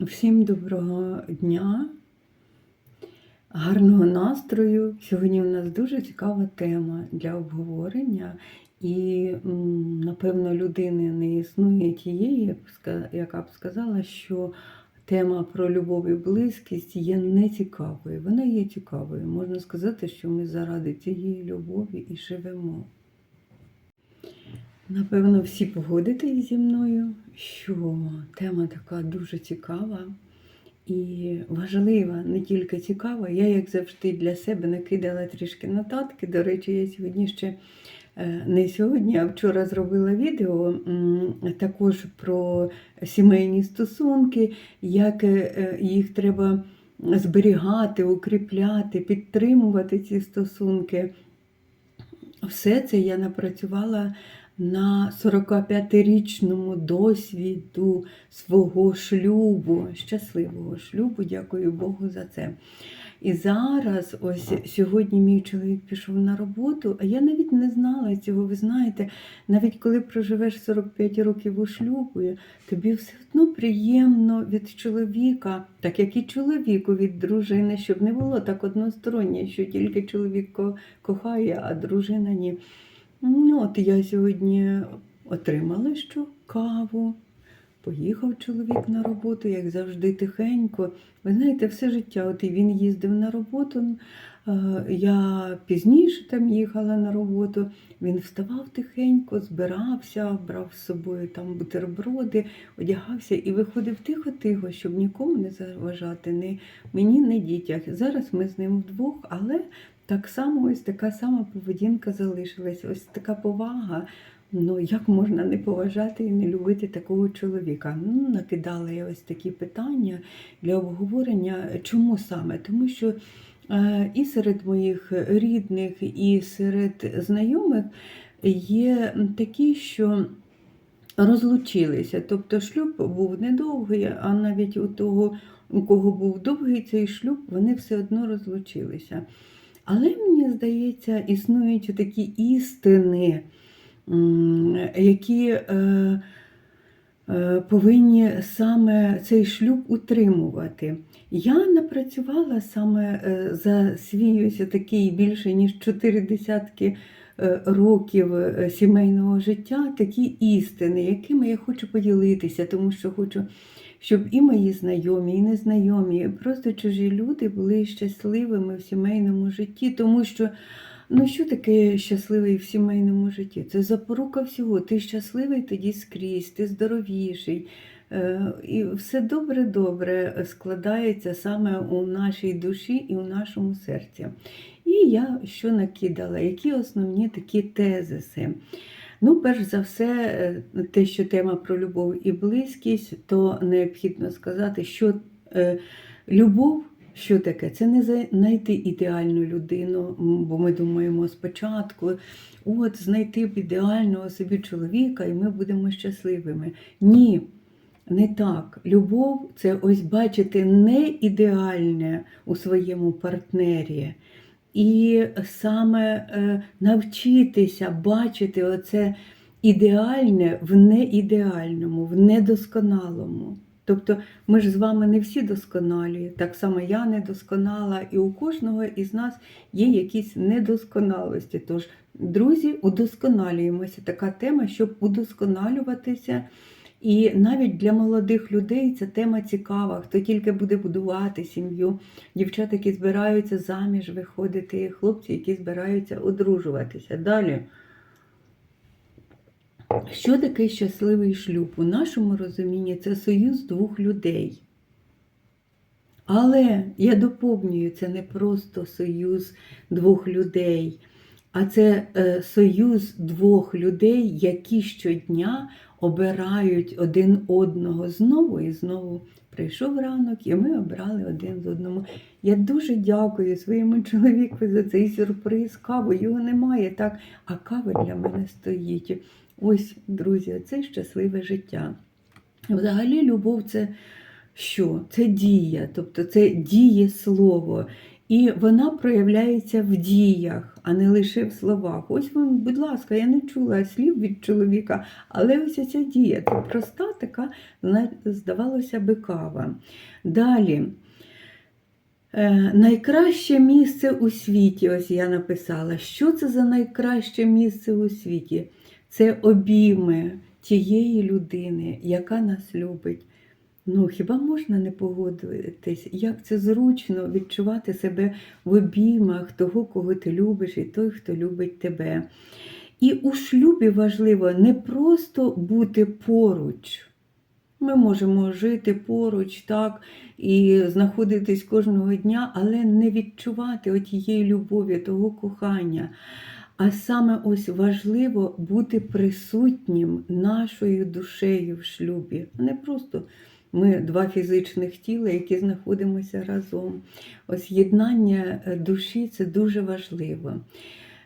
Всім доброго дня, гарного настрою. Сьогодні у нас дуже цікава тема для обговорення, і, напевно, людини не існує тієї, яка б сказала, що тема про любов і близькість є нецікавою. Вона є цікавою. Можна сказати, що ми заради цієї любові і живемо. Напевно, всі погодитесь зі мною, що тема така дуже цікава і важлива, не тільки цікава. Я, як завжди, для себе накидала трішки нотатки. До речі, я сьогодні ще е, не сьогодні, а вчора зробила відео також про сімейні стосунки, як е, їх треба зберігати, укріпляти, підтримувати ці стосунки. Все це я напрацювала на 45-річному досвіду свого шлюбу, щасливого шлюбу, дякую Богу за це. І зараз, ось сьогодні мій чоловік пішов на роботу, а я навіть не знала цього. Ви знаєте, навіть коли проживеш 45 років у шлюбі, тобі все одно приємно від чоловіка, так як і чоловіку від дружини, щоб не було так одностороннє, що тільки чоловік кохає, а дружина ні. Ну, от я сьогодні отримала що каву. Поїхав чоловік на роботу, як завжди, тихенько. Ви знаєте, все життя, от і він їздив на роботу. е, Я пізніше там їхала на роботу. Він вставав тихенько, збирався, брав з собою там бутерброди, одягався і виходив тихо-тихо, щоб нікому не заважати, ні мені, ні дітях. Зараз ми з ним вдвох, але так само ось така сама поведінка залишилась, ось така повага. Ну, як можна не поважати і не любити такого чоловіка? Ну, накидала я ось такі питання для обговорення. Чому саме? Тому що е, і серед моїх рідних, і серед знайомих є такі, що розлучилися. Тобто шлюб був недовгий, а навіть у того, у кого був довгий цей шлюб, вони все одно розлучилися. Але мені здається, існують такі істини, які е, е, повинні саме цей шлюб утримувати. Я напрацювала саме е, за свій ось такий більше ніж чотири десятки років сімейного життя такі істини, якими я хочу поділитися, тому що хочу, щоб і мої знайомі, і незнайомі, і просто чужі люди були щасливими в сімейному житті, тому що. Ну, що таке щасливий в сімейному житті? Це запорука всього. Ти щасливий тоді скрізь, ти здоровіший. Е, І все добре-добре складається саме у нашій душі і у нашому серці. І я що накидала, які основні такі тезиси. Ну, перш за все, е, те, що тема про любов і близькість, то необхідно сказати, що е, любов. Що таке? Це не знайти ідеальну людину, бо ми думаємо спочатку, от знайти б ідеального собі чоловіка, і ми будемо щасливими. Ні, не так. Любов це ось бачити не ідеальне у своєму партнері. І саме е, навчитися бачити оце ідеальне в неідеальному, в недосконалому. Тобто ми ж з вами не всі досконалі, так само я недосконала, і у кожного із нас є якісь недосконалості. Тож, друзі, удосконалюємося. Така тема, щоб удосконалюватися. І навіть для молодих людей ця тема цікава. Хто тільки буде будувати сім'ю, дівчата, які збираються заміж виходити, хлопці, які збираються одружуватися. Далі. Що таке щасливий шлюб? У нашому розумінні це союз двох людей. Але я доповнюю, це не просто союз двох людей, а це е, союз двох людей, які щодня обирають один одного знову і знову. Прийшов ранок, і ми обрали один з одному. Я дуже дякую своєму чоловіку за цей сюрприз. Каву його немає, так, а кава для мене стоїть. Ось, друзі, це щасливе життя. Взагалі, любов це що? Це дія, тобто це діє слово. І вона проявляється в діях, а не лише в словах. Ось вам, будь ласка, я не чула слів від чоловіка, але ось ця дія, то проста така, здавалося би, кава. Далі. Е, найкраще місце у світі, ось я написала. Що це за найкраще місце у світі? Це обійми тієї людини, яка нас любить. Ну, хіба можна не погодитись, як це зручно відчувати себе в обіймах того, кого ти любиш, і той, хто любить тебе. І у шлюбі важливо не просто бути поруч. Ми можемо жити поруч, так, і знаходитись кожного дня, але не відчувати отієї любові, того кохання. А саме ось важливо бути присутнім нашою душею в шлюбі. Не просто ми два фізичних тіла, які знаходимося разом. Ось єднання е, душі це дуже важливо.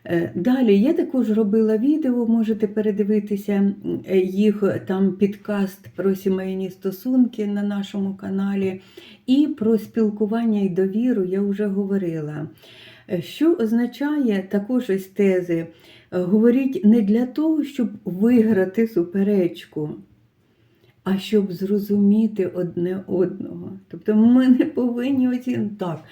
Е, Далі я також робила відео, можете передивитися е, їх там підкаст про сімейні стосунки на нашому каналі. І про спілкування і довіру я вже говорила. Що означає також ось тези? Говоріть не для того, щоб виграти суперечку, а щоб зрозуміти одне одного. Тобто ми не повинні оцінити так.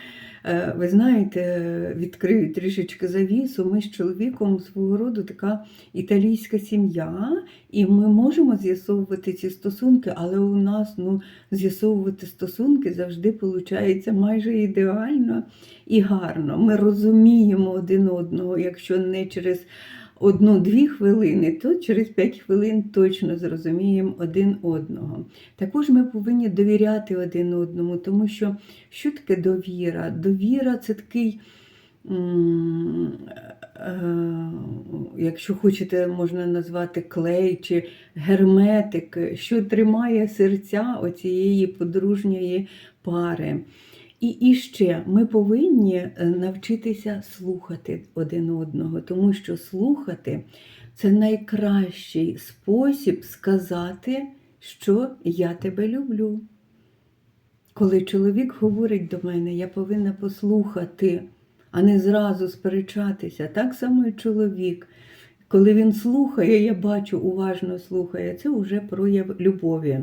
е, Ви знаєте, відкрию трішечки завісу. Ми з чоловіком свого роду така італійська сім'я, і ми можемо з'ясовувати ці стосунки, але у нас ну, з'ясовувати стосунки завжди виходить майже ідеально і гарно. Ми розуміємо один одного, якщо не через одну-дві хвилини, то через 5 хвилин точно зрозуміємо один одного. Також ми повинні довіряти один одному, тому що що таке довіра? Довіра це такий. е, Якщо хочете, можна назвати клей чи герметик, що тримає серця оцієї подружньої пари. І, і ще ми повинні е, навчитися слухати один одного, тому що слухати це найкращий спосіб сказати, що я тебе люблю. Коли чоловік говорить до мене, я повинна послухати, а не зразу сперечатися. Так само і чоловік. Коли він слухає, я бачу, уважно слухає, це вже прояв любові.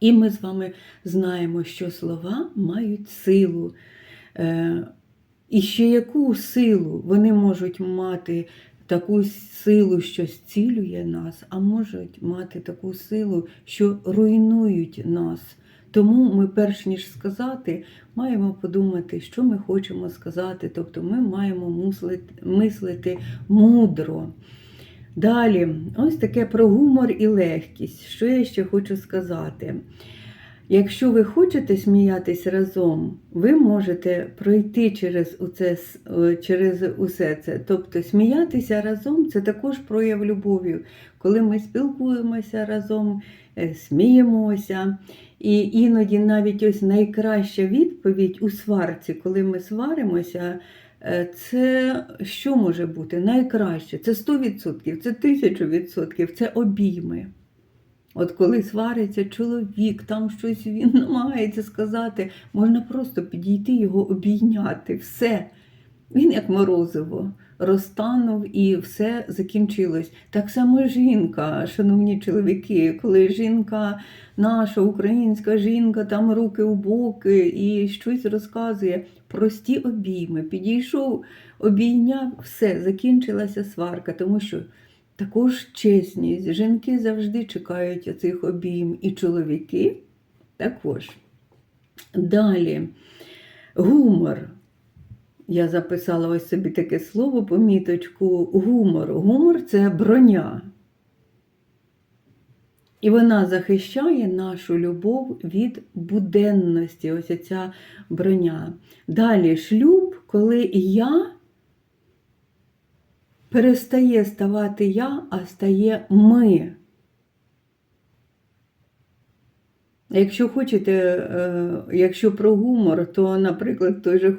І ми з вами знаємо, що слова мають силу. Е, І ще яку силу вони можуть мати таку силу, що зцілює нас, а можуть мати таку силу, що руйнують нас. Тому ми, перш ніж сказати, маємо подумати, що ми хочемо сказати. Тобто ми маємо мислити, мудро. Далі, ось таке про гумор і легкість. Що я ще хочу сказати? Якщо ви хочете сміятись разом, ви можете пройти через, уце, через усе це. Тобто сміятися разом це також прояв любові. Коли ми спілкуємося разом, е, сміємося. І іноді навіть ось найкраща відповідь у сварці, коли ми сваримося, Е, Це що може бути? Найкраще. Це 100%, це 1000%, це обійми. От коли свариться чоловік, там щось він намагається сказати, можна просто підійти його обійняти. Все. Він як морозиво розтанув і все закінчилось. Так само жінка, шановні чоловіки, коли жінка, наша українська жінка, там руки у боки і щось розказує, прості обійми. Підійшов, обійняв, все, закінчилася сварка, тому що також чесність. Жінки завжди чекають оцих обійм, і чоловіки також. Далі, гумор. Я записала ось собі таке слово, поміточку гумор. Гумор це броня. І вона захищає нашу любов від буденності, ось ця броня. Далі шлюб, коли я перестає ставати я, а стає ми. Якщо хочете, е, якщо про гумор, то, наприклад, той же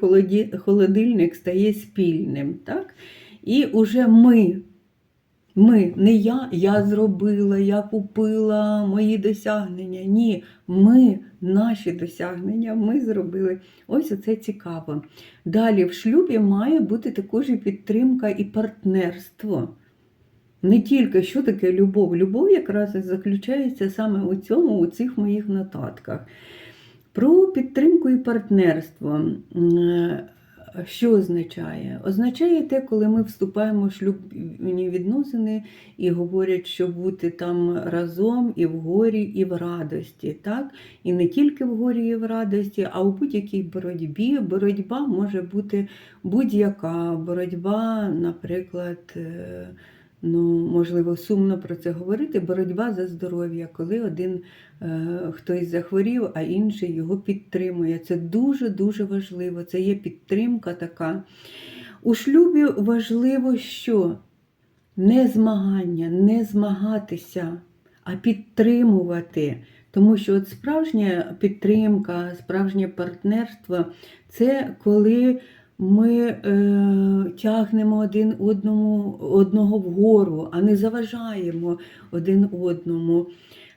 холодильник стає спільним, так? І уже ми Ми, не я, я зробила, я купила мої досягнення. Ні, ми, наші досягнення, ми зробили. Ось оце цікаво. Далі в шлюбі має бути також і підтримка і партнерство. Не тільки що таке любов. Любов якраз заключається саме у цьому, у цих моїх нотатках. Про підтримку і партнерство. Що означає? Означає те, коли ми вступаємо в шлюбні відносини і говорять, що бути там разом і в горі, і в радості. Так? І не тільки в горі, і в радості, а у будь-якій боротьбі. Боротьба може бути будь-яка боротьба, наприклад. Ну, можливо, сумно про це говорити. Боротьба за здоров'я, коли один е, хтось захворів, а інший його підтримує. Це дуже-дуже важливо. Це є підтримка така. У шлюбі важливо, що не змагання, не змагатися, а підтримувати. Тому що от справжня підтримка, справжнє партнерство це коли ми е, тягнемо один одному, одного вгору, а не заважаємо один одному.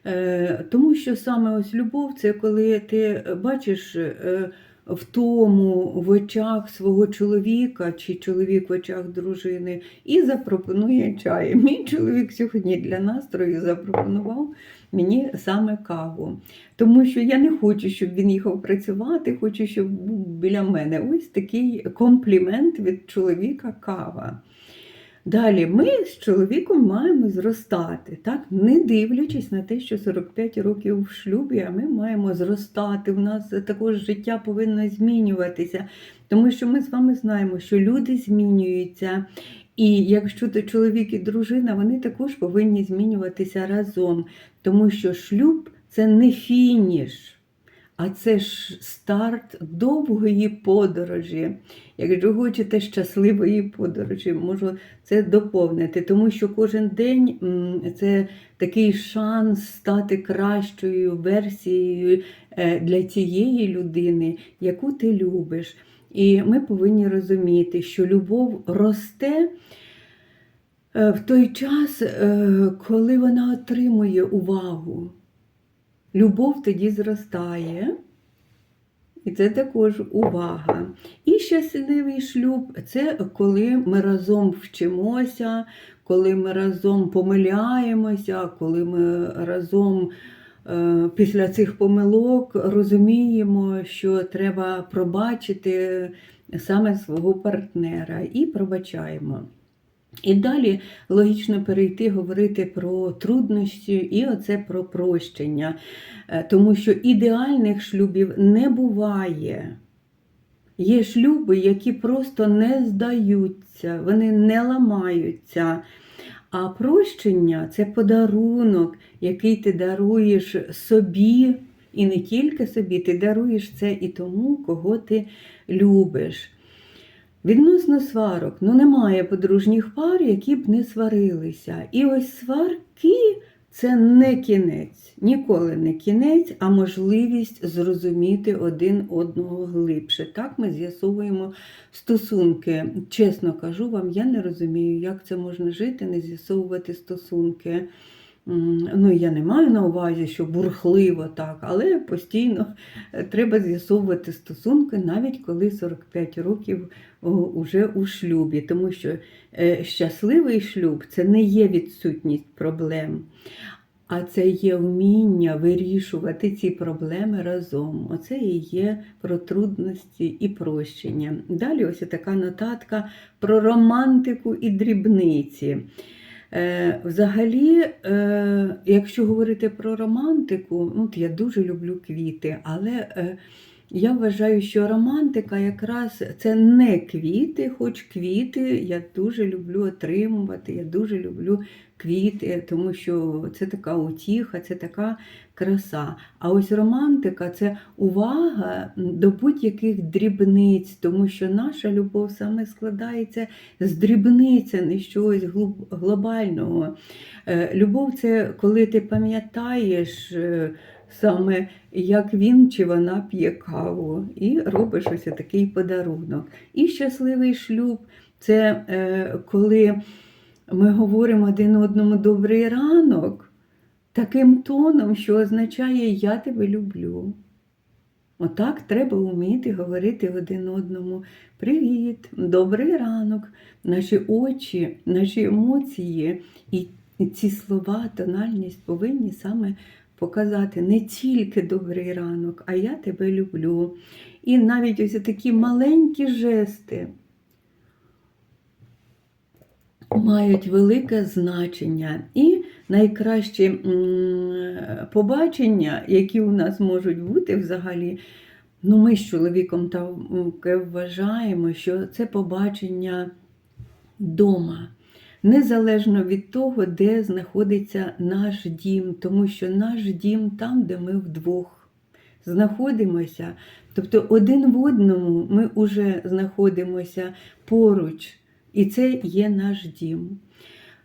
Е, тому що саме ось любов це коли ти бачиш е, в тому в очах свого чоловіка чи чоловік в очах дружини і запропонує чай. Мій чоловік сьогодні для настрою запропонував мені саме каву. Тому що я не хочу, щоб він їхав працювати, хочу, щоб був біля мене. Ось такий комплімент від чоловіка кава. Далі ми з чоловіком маємо зростати, так? не дивлячись на те, що 45 років в шлюбі, а ми маємо зростати. У нас також життя повинно змінюватися, тому що ми з вами знаємо, що люди змінюються. І якщо то чоловік і дружина, вони також повинні змінюватися разом, тому що шлюб це не фініш. А це ж старт довгої подорожі. Якщо хочете щасливої подорожі, можу це доповнити, тому що кожен день це такий шанс стати кращою версією е, для тієї людини, яку ти любиш. І ми повинні розуміти, що любов росте е, в той час, е, коли вона отримує увагу. Любов тоді зростає. І це також увага. І щасливий шлюб це коли ми разом вчимося, коли ми разом помиляємося, коли ми разом після цих помилок розуміємо, що треба пробачити саме свого партнера і пробачаємо. І далі логічно перейти говорити про труднощі і оце про прощення, Е, тому що ідеальних шлюбів не буває. Є шлюби, які просто не здаються, вони не ламаються. А прощення це подарунок, який ти даруєш собі, і не тільки собі, ти даруєш це і тому, кого ти любиш. Відносно сварок, ну немає подружніх пар, які б не сварилися. І ось сварки це не кінець, ніколи не кінець, а можливість зрозуміти один одного глибше. Так ми з'ясовуємо стосунки. Чесно кажу вам, я не розумію, як це можна жити, не з'ясовувати стосунки. Ну, я не маю на увазі, що бурхливо так, але постійно е, треба з'ясовувати стосунки, навіть коли 45 років уже у шлюбі, тому що е, щасливий шлюб це не є відсутність проблем, а це є вміння вирішувати ці проблеми разом. Оце і є про трудності і прощення. Далі ось така нотатка про романтику і дрібниці. Е, Взагалі, е, якщо говорити про романтику, ну, от я дуже люблю квіти, але е, я вважаю, що романтика якраз це не квіти, хоч квіти я дуже люблю отримувати, я дуже люблю квіти, тому що це така утіха, це така краса. А ось романтика це увага до будь-яких дрібниць, тому що наша любов саме складається з дрібниць, а не глоб- глобального. Е, Любов це коли ти пам'ятаєш. е, Саме як він чи вона п'є каву, і робиш ось такий подарунок. І щасливий шлюб це е, коли ми говоримо один одному добрий ранок таким тоном, що означає Я тебе люблю. Отак треба вміти говорити один одному. Привіт, добрий ранок. Наші очі, наші емоції і ці слова, тональність повинні саме показати не тільки добрий ранок, а я тебе люблю. І навіть ось такі маленькі жести мають велике значення. І найкращі побачення, які у нас можуть бути взагалі, ну ми з чоловіком таке вважаємо, що це побачення дома. Незалежно від того, де знаходиться наш дім, тому що наш дім там, де ми вдвох знаходимося. Тобто один в одному ми вже знаходимося поруч, і це є наш дім.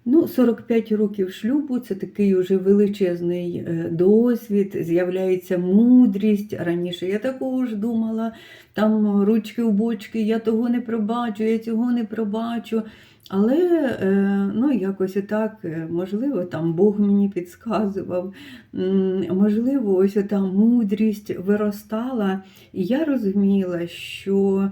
Ну, 45 років шлюбу це такий уже величезний е, досвід, з'являється мудрість. Раніше я такого ж думала, там ручки у бочки, я того не пробачу, я цього не пробачу. Але е, ну, якось отак, е, можливо, там Бог мені підказував, можливо, ось та мудрість виростала, і я розуміла, що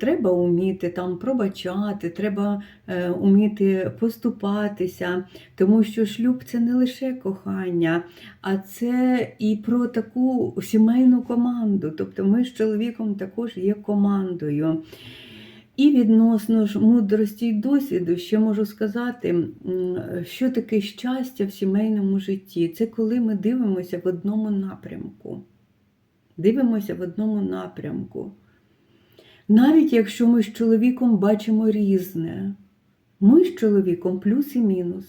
треба вміти там пробачати, треба е, вміти поступатися, тому що шлюб це не лише кохання, а це і про таку сімейну команду. Тобто ми з чоловіком також є командою. І відносно ж мудрості й досвіду ще можу сказати, що таке щастя в сімейному житті. Це коли ми дивимося в одному напрямку. Дивимося в одному напрямку. Навіть якщо ми з чоловіком бачимо різне, ми з чоловіком плюс і мінус.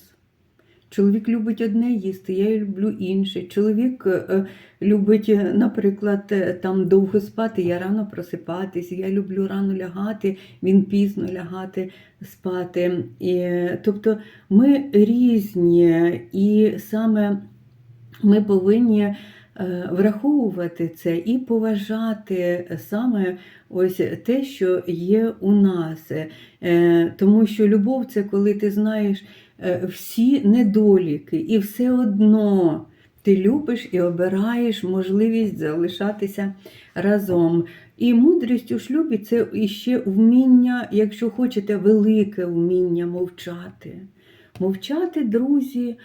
Чоловік любить одне їсти, я люблю інше. Чоловік е, любить, е, наприклад, е, там довго спати, я рано просипатись, я люблю рано лягати, він пізно лягати спати. І, е, тобто ми різні, і саме ми повинні е, враховувати це і поважати саме ось те, що є у нас. Е, Тому що любов це коли ти знаєш е, всі недоліки, і все одно ти любиш і обираєш можливість залишатися разом. І мудрість у шлюбі це іще вміння, якщо хочете, велике вміння мовчати. Мовчати, друзі,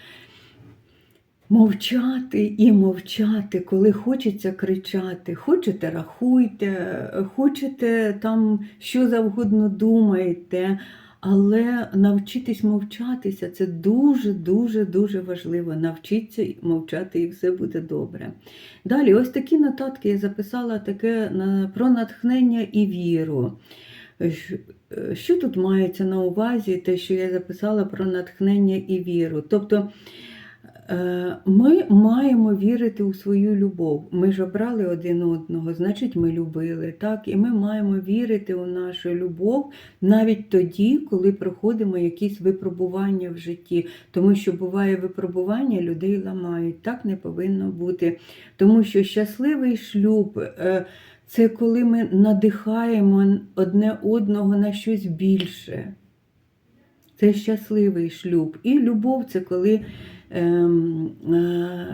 мовчати і мовчати, коли хочеться кричати. Хочете, рахуйте, хочете там що завгодно думаєте. Але навчитись мовчатися це дуже-дуже дуже важливо. Навчіться мовчати і все буде добре. Далі, ось такі нотатки я записала таке про натхнення і віру. Що тут мається на увазі, те, що я записала про натхнення і віру? Тобто ми маємо вірити у свою любов. Ми ж обрали один одного, значить, ми любили. так? І ми маємо вірити у нашу любов навіть тоді, коли проходимо якісь випробування в житті. Тому що буває випробування, людей ламають. Так не повинно бути. Тому що щасливий шлюб. е, Це коли ми надихаємо одне одного на щось більше. Це щасливий шлюб. І любов це коли, е,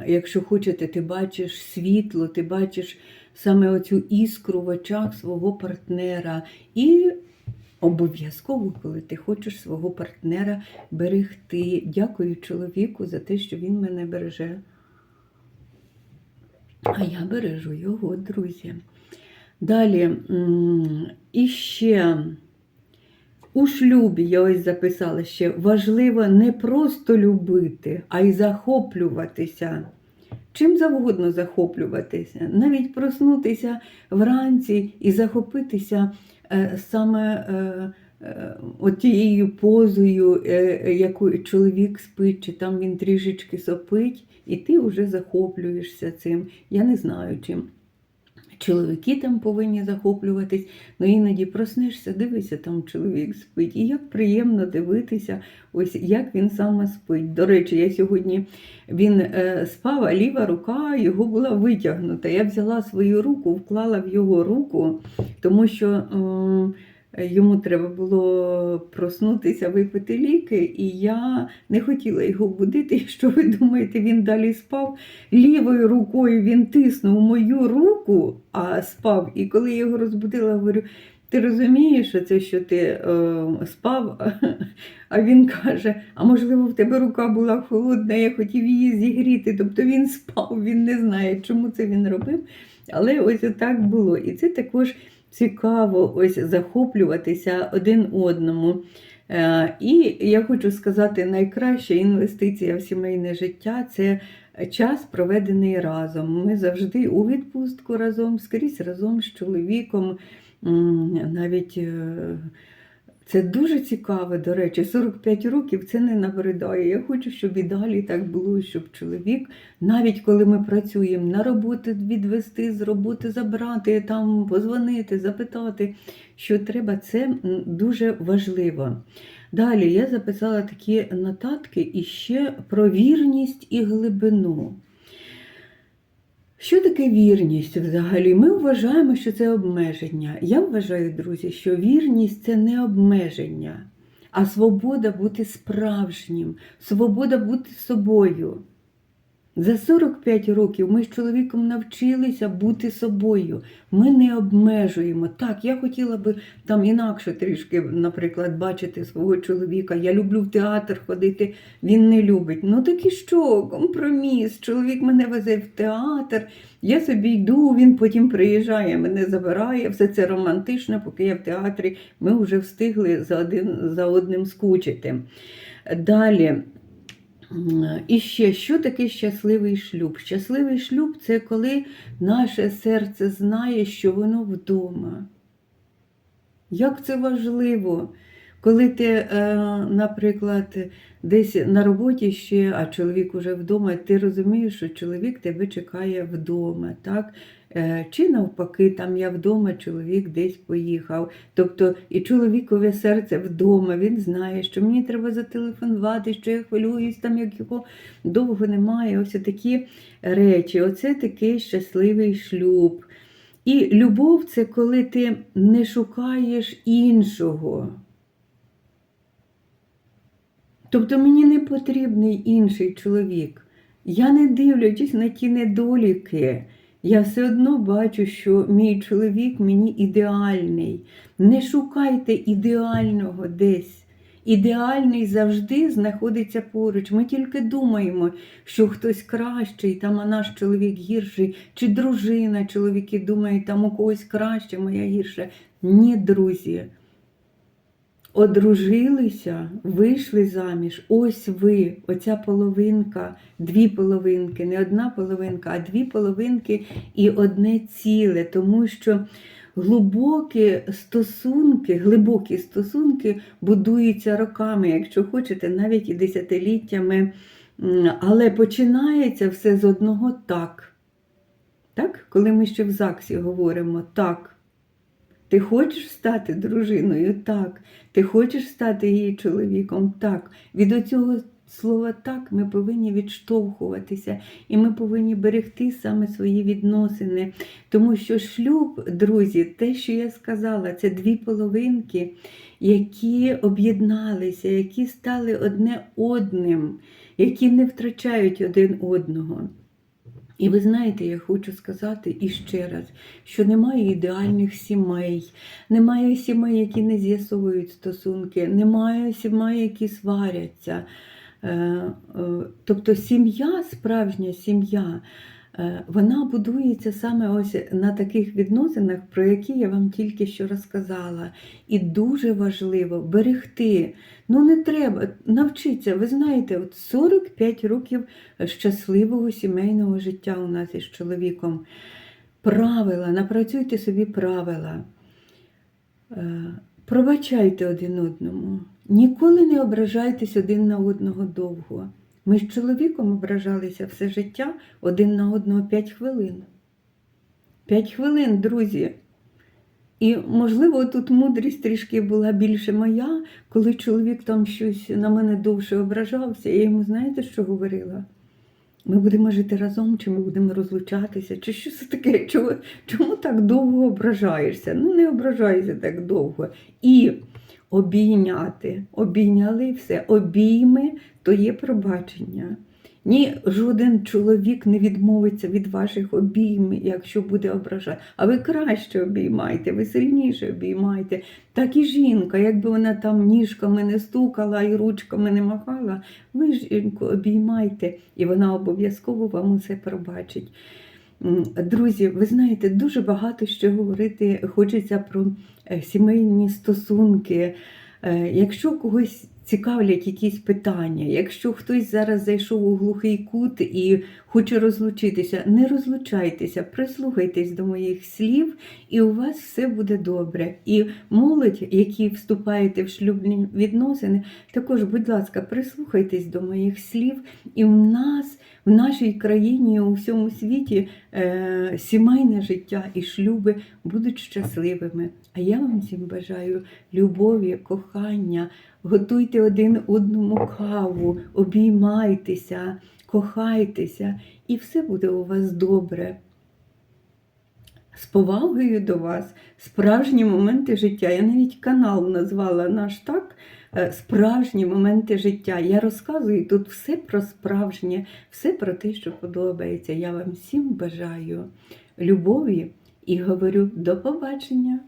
якщо хочете, ти бачиш світло, ти бачиш саме оцю іскру в очах свого партнера. І обов'язково, коли ти хочеш свого партнера берегти. Дякую чоловіку за те, що він мене береже. А я бережу його, друзі. Далі, і ще у шлюбі, я ось записала ще, важливо не просто любити, а й захоплюватися. Чим завгодно захоплюватися, навіть проснутися вранці і захопитися е, саме е, е, от тією позою, е, яку чоловік спить, чи там він трішечки сопить, і ти вже захоплюєшся цим. Я не знаю чим. Чоловіки там повинні захоплюватись, ну іноді проснешся, дивися, там чоловік спить. І як приємно дивитися, ось як він саме спить. До речі, я сьогодні він е, спав, а ліва рука його була витягнута. Я взяла свою руку, вклала в його руку, тому що е, йому треба було проснутися, випити ліки, і я не хотіла його будити. Що ви думаєте, він далі спав? Лівою рукою він тиснув мою руку, а спав. І коли я його розбудила, говорю. Ти розумієш, що це що ти е, спав? А він каже: а можливо, в тебе рука була холодна, я хотів її зігріти. Тобто він спав, він не знає, чому це він робив. Але ось так було. І це також цікаво ось захоплюватися один одному. Е, І я хочу сказати, найкраща інвестиція в сімейне життя це час, проведений разом. Ми завжди у відпустку разом, скрізь разом з чоловіком. Навіть е, це дуже цікаво, до речі, 45 років це не набридає. Я хочу, щоб і далі так було, щоб чоловік, навіть коли ми працюємо на роботу відвести, з роботи забрати, там позвонити, запитати, що треба, це дуже важливо. Далі я записала такі нотатки і ще про вірність і глибину. Що таке вірність взагалі? Ми вважаємо, що це обмеження. Я вважаю, друзі, що вірність це не обмеження, а свобода бути справжнім, свобода бути собою. За 45 років ми з чоловіком навчилися бути собою. Ми не обмежуємо. Так, я хотіла би там інакше трішки, наприклад, бачити свого чоловіка. Я люблю в театр ходити, він не любить. Ну так і що? Компроміс. Чоловік мене везе в театр, я собі йду, він потім приїжджає, мене забирає. Все це романтично, поки я в театрі, ми вже встигли за, один, за одним скучити. Далі. І ще, що таке щасливий шлюб? Щасливий шлюб це коли наше серце знає, що воно вдома. Як це важливо, коли ти, е, наприклад, десь на роботі ще, а чоловік уже вдома, ти розумієш, що чоловік тебе чекає вдома. так? Е, Чи навпаки, там я вдома, чоловік десь поїхав. Тобто і чоловікове серце вдома, він знає, що мені треба зателефонувати, що я хвилююсь, там як його довго немає. Ось такі речі. Оце такий щасливий шлюб. І любов це коли ти не шукаєш іншого. Тобто мені не потрібний інший чоловік. Я не дивлячись на ті недоліки. Я все одно бачу, що мій чоловік мені ідеальний. Не шукайте ідеального десь. Ідеальний завжди знаходиться поруч. Ми тільки думаємо, що хтось кращий, там а наш чоловік гірший, чи дружина, чоловіки думають, там у когось краще, моя гірша. Ні, друзі. Одружилися, вийшли заміж. Ось ви, оця половинка, дві половинки, не одна половинка, а дві половинки і одне ціле, тому що глибокі стосунки, глибокі стосунки будуються роками, якщо хочете, навіть і десятиліттями. Але починається все з одного так. Так? Коли ми ще в ЗАГСі говоримо так. Ти хочеш стати дружиною? Так. Ти хочеш стати її чоловіком? Так. Від оцього слова так ми повинні відштовхуватися, і ми повинні берегти саме свої відносини. Тому що шлюб, друзі, те, що я сказала, це дві половинки, які об'єдналися, які стали одне одним, які не втрачають один одного. І ви знаєте, я хочу сказати іще раз, що немає ідеальних сімей, немає сімей, які не з'ясовують стосунки, немає сімей, які сваряться. Е, е, Тобто сім'я, справжня сім'я, вона будується саме ось на таких відносинах, про які я вам тільки що розказала. І дуже важливо берегти. Ну не треба навчитися. Ви знаєте, от 45 років щасливого сімейного життя у нас із чоловіком. Правила, напрацюйте собі правила. Е, Пробачайте один одному. Ніколи не ображайтесь один на одного довго. Ми з чоловіком ображалися все життя один на одного 5 хвилин. 5 хвилин, друзі. І, можливо, тут мудрість трішки була більше моя, коли чоловік там щось на мене довше ображався, я йому, знаєте, що говорила? ми будемо жити разом, чи ми будемо розлучатися, чи що це таке? Чому, чому так довго ображаєшся? Ну, не ображайся так довго. І обійняти. Обійняли все. Обійми то є пробачення. Ні, жоден чоловік не відмовиться від ваших обіймів, якщо буде ображати. А ви краще обіймайте, ви сильніше обіймайте. Так і жінка, якби вона там ніжками не стукала і ручками не махала, ви жінку обіймайте, і вона обов'язково вам усе пробачить. Друзі, ви знаєте, дуже багато що говорити хочеться про е, сімейні стосунки. Е, Якщо когось цікавлять якісь питання, якщо хтось зараз зайшов у глухий кут і хоче розлучитися, не розлучайтеся, прислухайтесь до моїх слів, і у вас все буде добре. І молодь, які вступаєте в шлюбні відносини, також, будь ласка, прислухайтесь до моїх слів, і в нас, в нашій країні, у всьому світі е, сімейне життя і шлюби будуть щасливими. А я вам всім бажаю любові, кохання. Готуйте один одному каву, обіймайтеся, кохайтеся, і все буде у вас добре. З повагою до вас, справжні моменти життя. Я навіть канал назвала наш так. е, Справжні моменти життя. Я розказую тут все про справжнє, все про те, що подобається. Я вам всім бажаю любові і говорю до побачення.